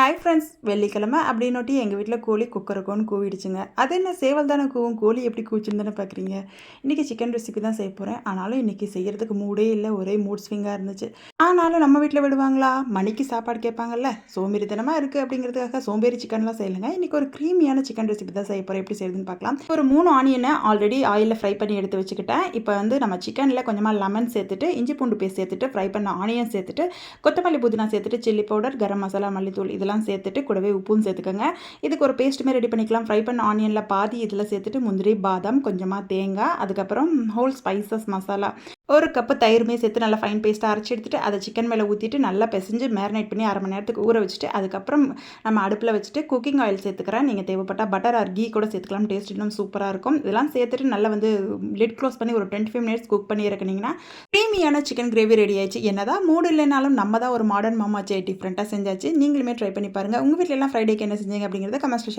Hi friends வெள்ளிக்கிழமை அப்படின்னொட்டி எங்கள் வீட்டில் கோழி குக்கருக்கோன்னு கூவிடுச்சுங்க. அது என்ன சேவல் தானே கூவும்? கோழி எப்படி கூச்சுன்னு தானே பார்க்குறீங்க இன்றைக்கி சிக்கன் ரெசிபி தான் செய்ய போகிறேன் ஆனாலும் இன்றைக்கி செய்கிறதுக்கு மூடே இல்லை ஒரே மூட் ஸ்விங்காக இருந்துச்சு. ஆனாலும் நம்ம வீட்டில் விடுவாங்களா? மணிக்கு சாப்பாடு கேட்பாங்கல்ல? சோம்பேறித்தனமாக இருக்குது அப்படிங்கிறதுக்காக சோம்பேறி சிக்கன்லாம் செய்யலைங்க. இன்றைக்கி ஒரு க்ரீமியான சிக்கன் ரெசிபி தான் செய்ய போகிறேன் எப்படி செய்யுதுன்னு பார்க்கலாம் ஒரு மூணு ஆனியனை ஆல்ரெடி ஆயிலில் ஃப்ரை பண்ணி எடுத்து வச்சுக்கிட்டேன். இப்போ வந்து நம்ம சிக்கனில் கொஞ்சமாக லெமன் சேர்த்துட்டு இஞ்சி பூண்டு பேஸ்ட் சேர்த்துட்டு ஃப்ரை பண்ண ஆனியன் சேர்த்துட்டு கொத்தமல்லி புதினா சேர்த்துட்டு சில்லி பவுடர் கரம் மசாலா மல்லித்தூள் இதெல்லாம் சேர்த்துட்டு கூடவே உப்பும் சேர்த்துக்கோங்க. இதுக்கு ஒரு பேஸ்ட்டுமே ரெடி பண்ணிக்கலாம். ஃப்ரை பண்ண ஆனியனில் பாதி இதில் சேர்த்துட்டு முந்திரி பாதாம் கொஞ்சமாக தேங்காய் அதுக்கப்புறம் ஹோல் ஸ்பைசஸ் மசாலா ஒரு கப்பு தயிருமே சேர்த்து நல்லா ஃபைன் பேஸ்ட்டாக அரைச்சி எடுத்துகிட்டு அதை சிக்கன் மேலே ஊற்றிட்டு நல்லா பிசைஞ்சு மேரினேட் பண்ணி அரை மணி நேரத்துக்கு ஊற வச்சுட்டு அதுக்கப்புறம் நம்ம அடுப்பில் வச்சுட்டு குக்கிங் ஆயில் சேர்த்துக்கிறேன். நீங்கள் தேவைப்பட்டால் பட்டர் ஆர் கீ கூட சேர்த்துக்கலாம். டேஸ்ட் இன்னும் சூப்பராக இருக்கும். இதெல்லாம் சேர்த்துட்டு நல்லா வந்து லிட் க்ளோஸ் பண்ணி ஒரு டுவெண்ட்டி ஃபைவ் மினிட்ஸ் குக் பண்ணி இறக்குனீங்கன்னா க்ரீமியான சிக்கன் கிரேவி ரெடி ஆயிடுச்சு. என்னதான் மூடு இல்லைனாலும் நம்ம தான் ஒரு மாடர்ன் மாமாச்சே டிஃப்ரெண்ட்டாக செஞ்சாச்சு. நீங்களுமே ட்ரை பண்ணி பாருங்கள் உங்கள் வீட்டிலலாம் ஃப்ரைடேக்கு என்ன செஞ்சீங்க அப்படிங்கிறத கமெண்ட்ஸில்